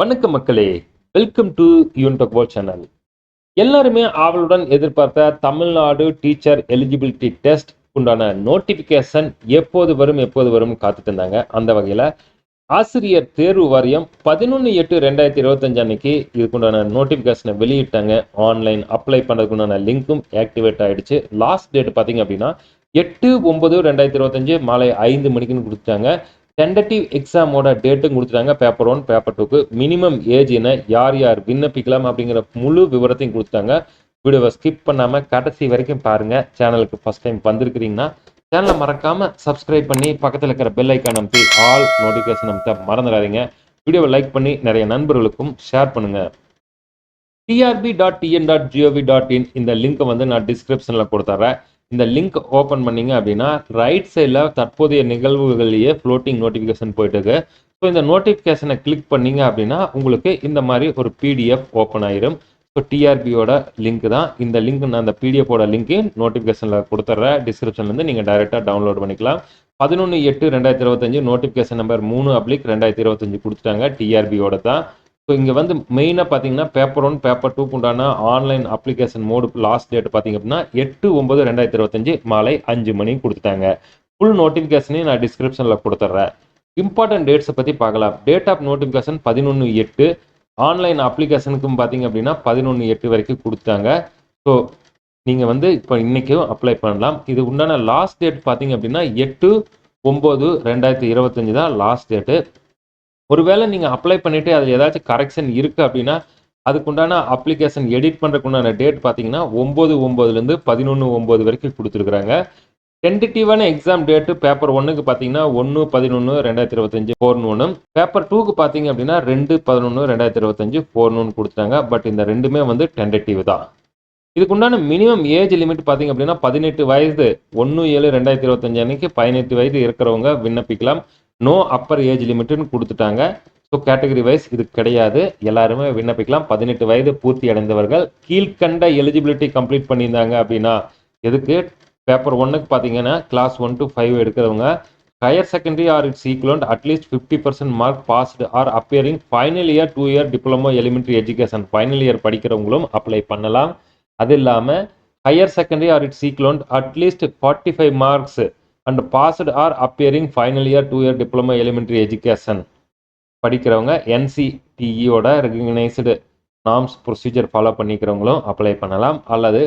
வணக்கம் மக்களே welcome to யூன்டக் வேர்ல்ட் சேனல் எல்லாருமே ஆவலுடன் எதிர்பார்த்த தமிழ்நாடு டீச்சர் எலிஜிபிலிட்டி டெஸ்ட் உண்டான நோட்டிஃபிகேஷன் எப்போது வரும் எப்போது வரும் காத்துட்டு இருந்தாங்க. அந்த வகையில் ஆசிரியர் தேர்வு வாரியம் பதினொன்று எட்டு ரெண்டாயிரத்தி இருபத்தஞ்சு அன்னைக்கு இதுக்குண்டான நோட்டிஃபிகேஷனை வெளியிட்டாங்க. ஆன்லைன் அப்ளை பண்ணுறதுக்குண்டான லிங்க்கும் ஆக்டிவேட் ஆகிடுச்சு லாஸ்ட் டேட் பார்த்தீங்க அப்படின்னா எட்டு ஒன்பது ரெண்டாயிரத்தி இருபத்தஞ்சு மாலை ஐந்து மணிக்குன்னு கொடுத்துட்டாங்க. டென்டட்டிவ் எக்ஸாமோட டேட்டும் கொடுத்துட்டாங்க. பேப்பர் ஒன் பேப்பர் டூக்கு மினிமம் ஏஜ் என்ன யார் யார் விண்ணப்பிக்கலாம் அப்படிங்கிற முழு விவரத்தையும் கொடுத்துட்டாங்க. வீடியோவை ஸ்கிப் பண்ணாமல் கடைசி வரைக்கும் பாருங்கள் சேனலுக்கு ஃபஸ்ட் டைம் வந்திருக்கிறீங்கன்னா சேனலை மறக்காமல் சப்ஸ்கிரைப் பண்ணி பக்கத்தில் இருக்கிற பெல் ஐக்கான் அமைத்து ஆல் நோட்டிஃபிகேஷன் அமைத்த மறந்துடாதீங்க. வீடியோவை லைக் பண்ணி நிறைய நண்பர்களுக்கும் ஷேர் பண்ணுங்கள் TRB dot TN dot GOV dot in இந்த லிங்க்கை வந்து நான் டிஸ்கிரிப்ஷனில் கொடுத்துட்றேன். இந்த லிங்க் ஓப்பன் பண்ணீங்க அப்படின்னா ரைட் சைடில் தற்போதைய நிகழ்வுகளையே ஃப்ளோட்டிங் நோட்டிஃபிகேஷன் போயிட்டு இருக்கு ஸோ இந்த நோட்டிஃபிகேஷனை கிளிக் பண்ணீங்க அப்படின்னா உங்களுக்கு இந்த மாதிரி ஒரு பிடிஎஃப் ஓப்பன் ஆயிரும். ஸோ டிஆர்பியோட லிங்க் தான். இந்த லிங்க் நான் அந்த பிடிஎஃபோட லிங்க்கு நோட்டிஃபிகேஷனில் கொடுத்துட்றேன் டிஸ்கிரிப்ஷன்லேருந்து நீங்கள் டைரெக்டாக டவுன்லோட் பண்ணிக்கலாம். பதினொன்று எட்டு ரெண்டாயிரத்தி இருபத்தஞ்சு நோட்டிஃபிகேஷன் நம்பர் மூணு அப்ளிக் ரெண்டாயிரத்தி இருபத்தஞ்சு கொடுத்துட்டாங்க டிஆர்பியோட தான். ஸோ இங்கே வந்து மெயினாக பார்த்தீங்கன்னா பேப்பர் ஒன் பேப்பர் டூக்கு உண்டான online application mode last date பார்த்தீங்க அப்படின்னா எட்டு ஒன்பது ரெண்டாயிரத்தி இருபத்தஞ்சு மாலை அஞ்சு மணிக்கு கொடுத்துட்டாங்க. ஃபுல் நோட்டிஃபிகேஷனையும் நான் டிஸ்கிரிப்ஷனில் கொடுத்துட்றேன் இம்பார்ட்டன்ட் டேட்ஸை பற்றி பார்க்கலாம். டேட் ஆஃப் நோட்டிஃபிகேஷன் பதினொன்று எட்டு. ஆன்லைன் அப்ளிகேஷனுக்கும் பார்த்தீங்க அப்படின்னா பதினொன்று எட்டு வரைக்கும் கொடுத்தாங்க ஸோ நீங்கள் வந்து இப்போ இன்றைக்கும் அப்ளை பண்ணலாம். இது உண்டான லாஸ்ட் டேட் பார்த்தீங்க அப்படின்னா எட்டு ஒம்பது ரெண்டாயிரத்தி இருபத்தஞ்சி தான் லாஸ்ட் டேட்டு ஒருவேளை நீங்கள் அப்ளை பண்ணிவிட்டு அதில் ஏதாச்சும் கரெக்ஷன் இருக்குது அப்படின்னா அதுக்குண்டான அப்ளிகேஷன் எடிட் பண்ணுறதுக்குண்டான டேட் பார்த்தீங்கன்னா ஒம்பது ஒம்பதுலேருந்து பதினொன்று ஒம்பது வரைக்கும் கொடுத்துருக்குறாங்க. டென்டேட்டிவான எக்ஸாம் டேட்டு பேப்பர் ஒன்றுக்கு பார்த்தீங்கன்னா ஒன்று பதினொன்று ரெண்டாயிரத்தி இருபத்தஞ்சு ஃபோர்னு ஒன்று பேப்பர் டூக்கு பார்த்தீங்க அப்படின்னா ரெண்டு பதினொன்று ரெண்டாயிரத்தி இருபத்தஞ்சு ஃபோர்னு கொடுத்துட்டாங்க பட் இந்த ரெண்டுமே வந்து டென்டேட்டிவ் தான். இதுக்குண்டான மினிமம் ஏஜ் லிமிட் பார்த்தீங்க அப்படின்னா பதினெட்டு வயது ஒன்று ஏழு ரெண்டாயிரத்தி இருபத்தஞ்சு அன்னைக்கு பதினெட்டு வயது இருக்கிறவங்க விண்ணப்பிக்கலாம். நோ அப்பர் ஏஜ் லிமிட்னு கொடுத்துட்டாங்க. ஸோ கேட்டகரி வைஸ் இது கிடையாது. எல்லாருமே விண்ணப்பிக்கலாம். பதினெட்டு வயது பூர்த்தி அடைந்தவர்கள் கீழ்கண்ட எலிஜிபிலிட்டி கம்ப்ளீட் பண்ணியிருந்தாங்க அப்படின்னா எதுக்கு? பேப்பர் ஒன்னுக்கு பார்த்தீங்கன்னா கிளாஸ் ஒன் டு ஃபைவ் எடுக்கிறவங்க higher secondary or its equivalent at least fifty percent mark passed or appearing final year two year diploma elementary education final year படிக்கிறவங்களும் apply பண்ணலாம். அது இல்லாமல் higher secondary or its equivalent at least forty five marks and passed or appearing final year two year diploma elementary education படிக்கிறவங்க என்சிடிஇயோட recognised norms procedure follow பண்ணிக்கிறவங்களும் apply பண்ணலாம். அல்லது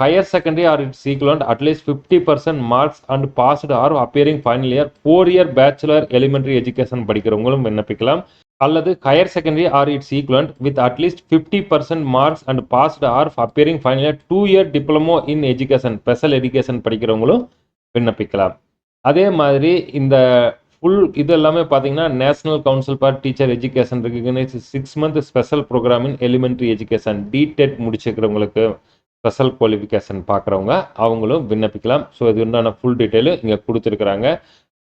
higher secondary or it equivalent at least fifty percent marks and passed or appearing final year four year bachelor elementary education படிக்கிறவங்களும் விண்ணப்பிக்கலாம். அல்லது higher secondary or its equivalent with at least fifty percent marks and passed or appearing final year two year diploma in education special education படிக்கிறவங்களும் விண்ணப்பிக்கலாம். அதே மாதிரி இந்த full இது எல்லாமே பார்த்தீங்கன்னா national council for teacher education recognise six month special programme in elementary education DTEd முடிச்சுக்கிறவங்களுக்கு special qualification பார்க்குறவங்க அவங்களும் விண்ணப்பிக்கலாம். ஸோ இது உண்டான ஃபுல் டீட்டெயிலு இங்கே கொடுத்துருக்குறாங்க.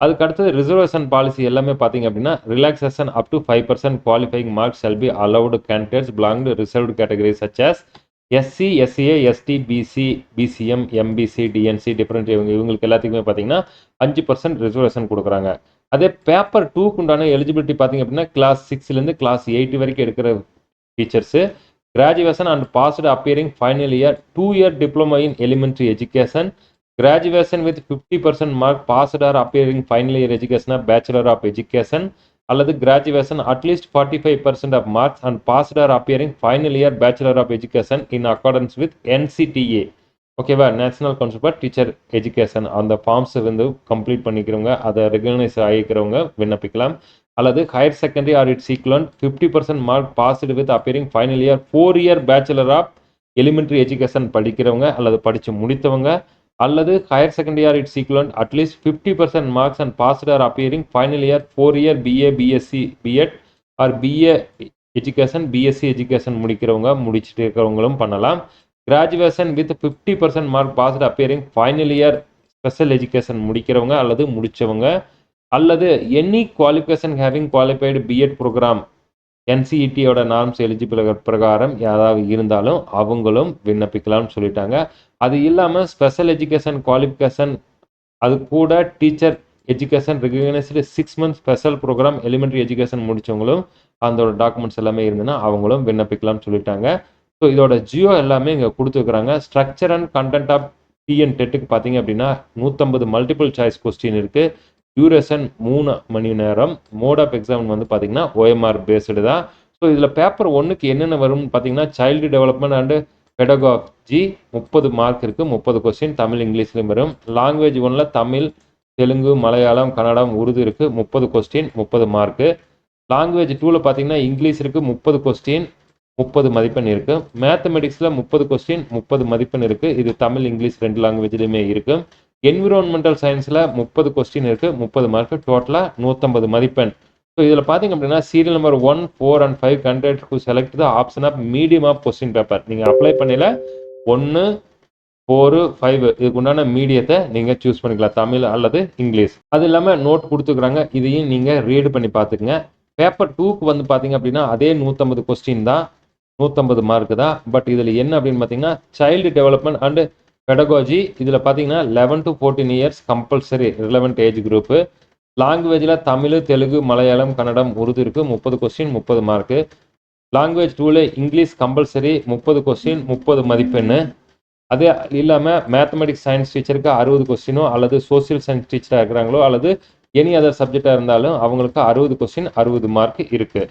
அதுக்கு அடுத்தது ரிசர்வேஷன் பாலிசி எல்லாமே பார்த்தீங்க அப்படின்னா relaxation up to five percent qualifying marks shall be allowed candidates belong reserved category such as SC SCA ST BC BCM MBC DNC different இவங்க இவங்களுக்கு எல்லாத்துக்குமே பார்த்தீங்கன்னா அஞ்சு பர்சன்ட் ரிசர்வேஷன் கொடுக்குறாங்க. அதே பேப்பர் டூக்குண்டான எலிஜிபிலிட்டி பார்த்தீங்க அப்படின்னா கிளாஸ் சிக்ஸ்லேருந்து கிளாஸ் எயிட் வரைக்கும் எடுக்கிற teachers graduation and passed appearing final year two year diploma in elementary education graduation with fifty percent mark passed or appearing final year education bachelor of education அல்லது graduation at least forty five percent of marks and passed or appearing final year bachelor of education in accordance with NCTE ஓகேவா national council for teacher education அந்த forms வந்து complete பண்ணிக்கிறவங்க அதை recognise ஆகிக்கிறவங்க விண்ணப்பிக்கலாம். அல்லது higher secondary or it equivalent fifty percent mark passed with appearing final year four year bachelor of elementary education படிக்கிறவங்க அல்லது படித்து முடித்தவங்க அல்லது higher second year its equivalent at least fifty percent marks and passed or appearing final year four year BA BSc BEd or BA education BSc education முடிக்கிறவங்க முடிச்சுட்டு இருக்கிறவங்களும் பண்ணலாம். Graduation with fifty percent mark passed appearing final year special education முடிக்கிறவங்க அல்லது முடித்தவங்க அல்லது any qualification having qualified BEd programme என்சிஇடியோட norms eligible பிரகாரம் யாராவது இருந்தாலும் அவங்களும் விண்ணப்பிக்கலாம்னு சொல்லிட்டாங்க. அது இல்லாமல் ஸ்பெஷல் எஜுகேஷன் குவாலிஃபிகேஷன் அது கூட teacher education recognised six month special programme elementary education முடிச்சவங்களும் அதோட டாக்குமெண்ட்ஸ் எல்லாமே இருந்ததுன்னா அவங்களும் விண்ணப்பிக்கலாம்னு சொல்லிட்டாங்க. ஸோ இதோட ஜியோ எல்லாமே இங்கே கொடுத்துருக்குறாங்க. Structure and content of TN டெட்டுக்கு பார்த்தீங்க அப்படின்னா நூற்றம்பது மல்டிபிள் சாய்ஸ் கொஸ்டின் இருக்குது டியூரேஷன் மூணு மணி நேரம். மோட் ஆஃப் எக்ஸாம் வந்து பார்த்தீங்கன்னா ஓஎம்ஆர் பேஸ்டு தான். ஸோ இதில் பேப்பர் ஒன்றுக்கு என்னென்ன வரும்னு பார்த்தீங்கன்னா சைல்டு டெவலப்மெண்ட் அண்டு பெடகாஜி முப்பது மார்க் இருக்குது முப்பது கொஸ்டின் தமிழ் இங்கிலீஷ்லையும் வரும். லாங்குவேஜ் ஒன்றில் தமிழ் தெலுங்கு மலையாளம் கன்னடம் உருது இருக்குது முப்பது கொஸ்டின் முப்பது மார்க்கு லாங்குவேஜ் டூவில் பார்த்தீங்கன்னா இங்கிலீஷ் இருக்குது முப்பது கொஸ்டின் முப்பது மதிப்பெண் இருக்குது மேத்தமெட்டிக்ஸில் முப்பது கொஸ்டின் முப்பது மதிப்பெண் இருக்குது இது தமிழ் இங்கிலீஷ் ரெண்டு லாங்குவேஜ்லையுமே இருக்குது என்விரான்மெண்டல் சயின்ஸில் முப்பது கொஸ்டின் இருக்குது முப்பது மார்க்கு டோட்டலாக நூற்றம்பது மதிப்பெண். ஸோ இதில் பார்த்தீங்க அப்படின்னா serial number one four and five conduct to select the option of medium of question paper நீங்கள் அப்ளை பண்ணல ஒன்று ஃபோரு ஃபைவ் இதுக்கு உண்டான மீடியத்தை நீங்கள் சூஸ் பண்ணிக்கலாம். தமிழ் அல்லது இங்கிலீஷ். அது இல்லாமல் நோட் கொடுத்துக்கிறாங்க. இதையும் நீங்கள் ரீடு பண்ணி பார்த்துக்குங்க பேப்பர் டூக்கு வந்து பார்த்தீங்க அப்படின்னா அதே நூற்றம்பது கொஸ்டின் தான். நூற்றம்பது மார்க் தான். பட் இதில் என்ன அப்படின்னு பார்த்தீங்கன்னா சைல்டு டெவலப்மெண்ட் அண்டு பெடகாஜி இதில் பார்த்தீங்கன்னா eleven to fourteen years compulsory relevant age group லாங்குவேஜில் தமிழ் தெலுங்கு மலையாளம் கன்னடம் உருது இருக்குது முப்பது கொஸ்டின் முப்பது மார்க்கு லாங்குவேஜ் டூவில் இங்கிலீஷ் கம்பல்சரி முப்பது கொஸ்டின் முப்பது மதிப்பெண்ணு அது இல்லாமல் மேத்தமெட்டிக்ஸ் சயின்ஸ் டீச்சருக்கு அறுபது கொஸ்டினோ அல்லது சோசியல் சயின்ஸ் டீச்சராக இருக்கிறாங்களோ அல்லது எனி அதர் சப்ஜெக்டாக இருந்தாலும் அவங்களுக்கு அறுபது கொஸ்டின் அறுபது மார்க் இருக்குது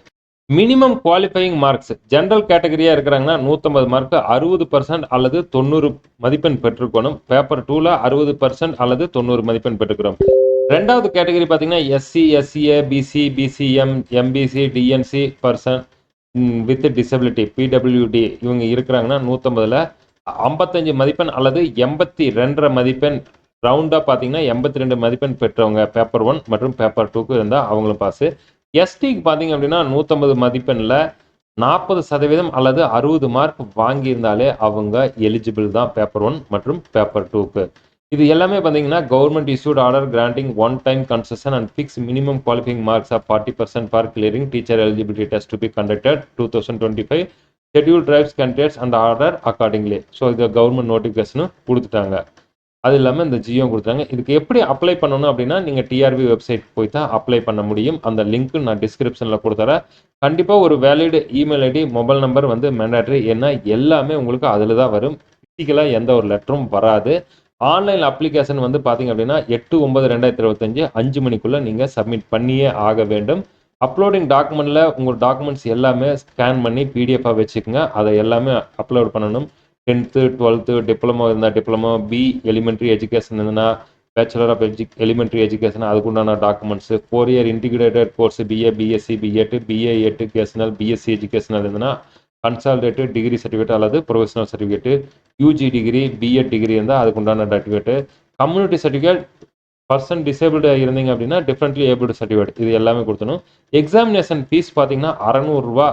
மினிமம் குவாலிஃபையிங் மார்க்ஸ் ஜென்ரல் கேட்டகரியாக இருக்கிறாங்கன்னா நூற்றம்பது மார்க் அறுபது பர்சன்ட் அல்லது தொண்ணூறு மதிப்பெண் பெற்றுக்கணும் பேப்பர் டூவில் அறுபது பர்சன்ட் அல்லது தொண்ணூறு மதிப்பெண் பெற்றுக்கிறோம். ரெண்டாவது கேட்டகரி பார்த்தீங்கன்னா SC SCA BC BCM MBC DNC person with disability PWD இவங்க இருக்கிறாங்கன்னா நூற்றம்பதில் ஐம்பத்தஞ்சு மதிப்பெண் அல்லது எண்பத்தி ரெண்டரை மதிப்பெண். ரவுண்டாக பார்த்தீங்கன்னா எண்பத்தி ரெண்டு மதிப்பெண் பெற்றவங்க. பேப்பர் ஒன் மற்றும் பேப்பர் டூக்கு இருந்தால் அவங்களும் பாஸு எஸ்டிக்கு பார்த்தீங்க அப்படின்னா நூற்றம்பது மதிப்பெண்ணில் நாற்பது சதவீதம் அல்லது அறுபது மார்க் வாங்கியிருந்தாலே அவங்க எலிஜிபிள் தான் பேப்பர் ஒன் மற்றும் பேப்பர் டூக்கு இது எல்லாமே பார்த்தீங்கன்னா government issued order granting one time concession and fix minimum qualifying marks of forty percent for clearing teacher eligibility test to be conducted two thousand twenty five schedule drives candidates and order accordingly so இது government நோட்டிஃபிகேஷனும் கொடுத்துட்டாங்க. அது இல்லாமல் இந்த ஜியோ கொடுத்தாங்க இதுக்கு எப்படி apply பண்ணணும் அப்படின்னா நீங்கள் டிஆர்பி வெப்சைட் போய் தான் அப்ளை பண்ண முடியும். அந்த லிங்க்கு நான் டிஸ்கிரிப்ஷனில் கொடுத்துறேன். கண்டிப்பாக ஒரு valid email ID mobile number வந்து மேண்டாட்ரி ஏன்னா எல்லாமே உங்களுக்கு அதில் தான் வரும் ஃபிசிக்கலாக எந்த ஒரு லெட்டரும் வராது. ஆன்லைன் அப்ளிகேஷன் வந்து பார்த்தீங்க அப்படின்னா எட்டு ஒன்பது ரெண்டாயிரத்தி இருபத்தஞ்சு அஞ்சு மணிக்குள்ளே நீங்கள் சப்மிட் பண்ணியே ஆக வேண்டும். அப்லோடிங் டாக்குமெண்ட்டில் உங்கள் டாக்குமெண்ட்ஸ் எல்லாமே ஸ்கேன் பண்ணி பிடிஎஃபாக வச்சுக்கோங்க. அதை எல்லாமே அப்லோட் பண்ணணும். டென்த்து டுவெல்த்து டிப்ளமோ இருந்தால் டிப்ளமோ பி எலிமெண்ட்ரி எஜுகேஷன் இருந்ததுன்னா bachelor of edu elementary education அதுக்குண்டான documents four year integrated course BA BSc BEd BA educational BSc educational இருந்ததுன்னா கன்சால்டேட்டு டிகிரி சர்டிஃபிகேட் அல்லது professional certificate UG degree BEd degree இருந்தால் அதுக்குண்டான certificate community certificate person disabled இருந்தீங்க அப்படின்னா differently abled certificate இது எல்லாமே கொடுத்தணும் examination fees பார்த்தீங்கன்னா அறநூறுரூவா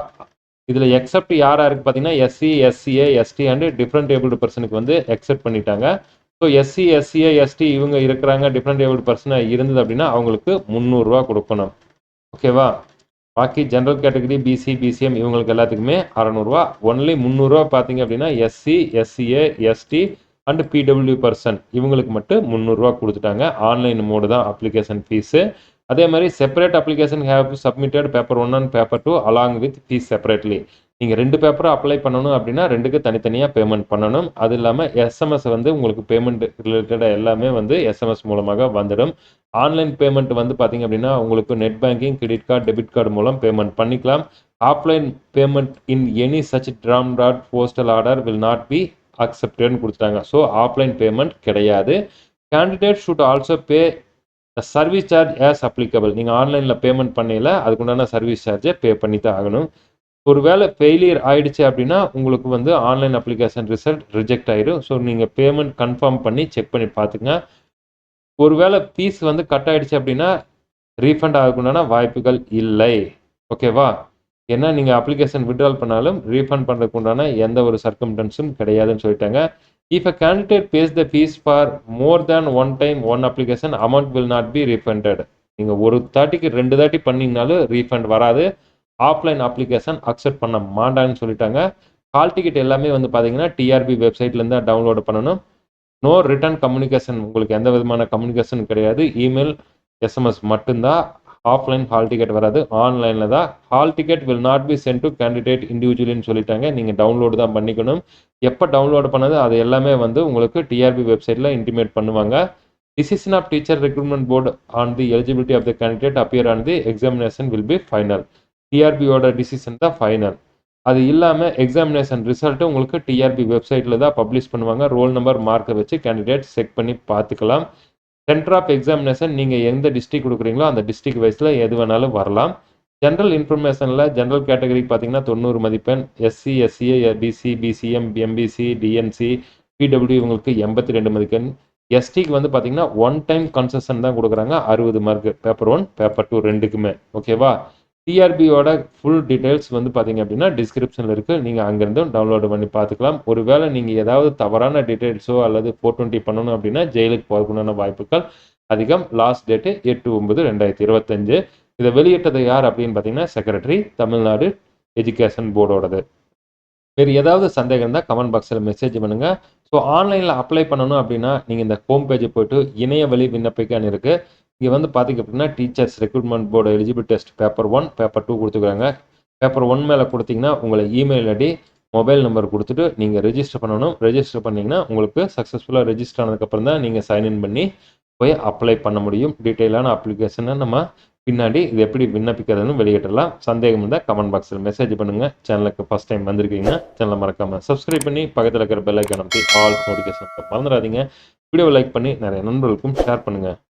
இதில் எக்ஸப்ட் யார் யாருக்கு பார்த்தீங்கன்னா SC SCA ST and different abled பர்சனுக்கு வந்து எக்ஸப்ட் பண்ணிட்டாங்க. ஸோ எஸ்சி எஸ்சிஏ எஸ்டி இவங்க இருக்கிறாங்க டிஃப்ரெண்ட் ஏபிள்டு பர்சனாக இருந்தது அப்படின்னா அவங்களுக்கு முந்நூறுரூவா கொடுக்கணும். ஓகேவா பாக்கி ஜென்ரல் கேட்டகரி பிசி பிசிஎம் இவங்களுக்கு எல்லாத்துக்குமே அறநூறுவா ஒன்லி முந்நூறுரூவா பார்த்தீங்க அப்படின்னா SC SCA ST and PW person இவங்களுக்கு மட்டும் முந்நூறுரூவா கொடுத்துட்டாங்க. ஆன்லைன் மோடு தான் அப்ளிகேஷன் ஃபீஸு அதே மாதிரி separate application have submitted paper one and paper two along with fees separately நீங்கள் ரெண்டு பேப்பரும் அப்ளை பண்ணணும் அப்படின்னா ரெண்டுக்கு தனித்தனியாக பேமெண்ட் பண்ணணும். அது இல்லாமல் எஸ்எம்எஸ் வந்து உங்களுக்கு பேமெண்ட் ரிலேட்டடாக எல்லாமே வந்து எஸ்எம்எஸ் மூலமாக வந்துடும். ஆன்லைன் பேமெண்ட் வந்து பார்த்தீங்க அப்படின்னா உங்களுக்கு net banking credit card debit card மூலம் பேமெண்ட் பண்ணிக்கலாம். Offline payment in any such draft dot postal order will not be அக்செப்டட்னு கொடுத்துட்டாங்க. ஸோ ஆஃப்லைன் பேமெண்ட் கிடையாது. Candidate should also pay service charge as applicable நீங்கள் ஆன்லைனில் பேமெண்ட் பண்ணல அதுக்குண்டான service சார்ஜை பே பண்ணி தான் ஆகணும். ஒருவேளை ஃபெயிலியர் ஆயிடுச்சு அப்படின்னா உங்களுக்கு வந்து ஆன்லைன் அப்ளிகேஷன் ரிசல்ட் ரிஜெக்ட் ஆயிடும் ஸோ நீங்கள் பேமெண்ட் கன்ஃபார்ம் பண்ணி செக் பண்ணி பார்த்துங்க. ஒருவேளை ஃபீஸ் வந்து கட் ஆயிடுச்சு அப்படின்னா ரீஃபண்ட் ஆகக்குண்டான வாய்ப்புகள் இல்லை. ஓகேவா ஏன்னா நீங்கள் அப்ளிகேஷன் விட்ரால் பண்ணாலும் ரீஃபண்ட் பண்ணுறதுக்கு உண்டான எந்த ஒரு சர்க்கம்டன்ஸும் கிடையாதுன்னு சொல்லிட்டாங்க. If a candidate pays the fee for more than one time one application amount will not be refunded நீங்கள் ஒரு தாட்டிக்கு ரெண்டு தாட்டி பண்ணிங்கனாலும் ரீஃபண்ட் வராது. ஆஃப்லைன் அப்ளிகேஷன் அக்செப்ட் பண்ண மாட்டான்னு சொல்லிட்டாங்க. கால் டிக்கெட் எல்லாமே வந்து பார்த்தீங்கன்னா டிஆர்பி வெப்சைட்லேருந்து டவுன்லோட் பண்ணணும். நோ ரிட்டர்ன் கம்யூனிகேஷன் உங்களுக்கு எந்த விதமான கம்யூனிகேஷன் கிடையாது. இமெயில் எஸ்எம்எஸ் மட்டும்தான். ஆஃப்லைன் ஹால் டிக்கெட் வராது. ஆன்லைனில் தான் hall ticket will not be sent to candidate இண்டிவிஜுவலின்னு சொல்லிட்டாங்க. நீங்கள் டவுன்லோடு தான் பண்ணிக்கணும். எப்போ டவுன்லோடு பண்ணது அது எல்லாமே வந்து உங்களுக்கு டிஆர்பி வெப்சைட்டில் இன்டிமேட் பண்ணுவாங்க. Decision of teacher recruitment board on the eligibility of the candidate appear on the examination will be final டிஆர்பியோட decision தான் ஃபைனல் அது இல்லாமல் எக்ஸாமினேஷன் ரிசல்ட்டு உங்களுக்கு டிஆர்பி வெப்சைட்டில் தான் பப்ளிஷ் பண்ணுவாங்க. ரோல் நம்பர் மார்க்கை வச்சு கேண்டிடேட் செக் பண்ணி பார்த்துக்கலாம். சென்டர் ஆஃப் எக்ஸாமினேஷன் நீங்கள் எந்த டிஸ்ட்ரிக் கொடுக்குறீங்களோ அந்த டிஸ்ட்ரிக் வைஸில் எது வேணாலும் வரலாம். ஜென்ரல் இன்ஃபர்மேஷனில் ஜென்ரல் கேட்டகரி பார்த்தீங்கன்னா தொண்ணூறு மதிப்பெண் SC SCA BC BCM MBC DNC PW இவங்களுக்கு எண்பத்தி ரெண்டு மதிப்பெண் எஸ்டிக்கு வந்து பார்த்தீங்கன்னா ஒன் டைம் கன்செஷன் தான் கொடுக்குறாங்க. அறுபது mark paper one paper two ரெண்டுக்குமே. ஓகேவா டிஆர்பியோட ஃபுல் டீட்டெயில்ஸ் வந்து பார்த்தீங்க அப்படின்னா டிஸ்கிரிப்ஷனில் இருக்குது நீங்கள் அங்கேருந்தும் டவுன்லோடு பண்ணி பார்த்துக்கலாம் ஒருவேளை நீங்கள் ஏதாவது தவறான டீட்டெயில்ஸோ அல்லது ஃபோர் டுவெண்ட்டி பண்ணணும் அப்படின்னா ஜெயிலுக்கு போகிறதுக்குண்டான வாய்ப்புகள் அதிகம். லாஸ்ட் டேட்டு எட்டு ஒன்பது ரெண்டாயிரத்தி இருபத்தஞ்சு. இதை வெளியிட்டது யார் அப்படின்னு பார்த்தீங்கன்னா செக்ரட்டரி தமிழ்நாடு எஜுகேஷன் போர்டோடது வேறு ஏதாவது சந்தேகம் இருந்தால் கமெண்ட் பாக்ஸில் மெசேஜ் பண்ணுங்கள் ஸோ ஆன்லைனில் அப்ளை பண்ணணும் அப்படின்னா நீங்கள் இந்த ஹோம் பேஜை போய்ட்டு இணைய வழி விண்ணப்பிக்கான்னு இருக்குது இங்கே வந்து பார்த்திங்க அப்படின்னா teachers recruitment board eligible test paper one paper two கொடுத்துருக்காங்க. பேப்பர் ஒன் மேலே கொடுத்தீங்கன்னா உங்களை இமெயில் ஐடி மொபைல் நம்பர் கொடுத்துட்டு நீங்கள் ரெஜிஸ்டர் பண்ணணும். ரெஜிஸ்டர் பண்ணிங்கன்னா உங்களுக்கு சக்ஸஸ்ஃபுல்லாக ரெஜிஸ்டர் ஆனதுக்கப்புறம் தான் நீங்கள் சைன்இன் பண்ணி போய் அப்ளை பண்ண முடியும். டீட்டெயிலான அப்ளிகேஷனை நம்ம பின்னாடி இது எப்படி விண்ணப்பிக்கிறதுன்னு வெளியிடலாம். சந்தேகம் இருந்தால் கமெண்ட் பாக்ஸில் மெசேஜ் பண்ணுங்கள் சேனலுக்கு ஃபஸ்ட் டைம் வந்திருக்கீங்க சேனலை மறக்காமல் சப்ஸ்கிரைப் பண்ணி பக்கத்தில் இருக்கிற பெல் அனுப்பி ஆல் நோட்டிஃபிகேஷன் மறந்துடாதீங்க. வீடியோவை லைக் பண்ணி நிறைய நண்பர்களுக்கும் ஷேர் பண்ணுங்கள்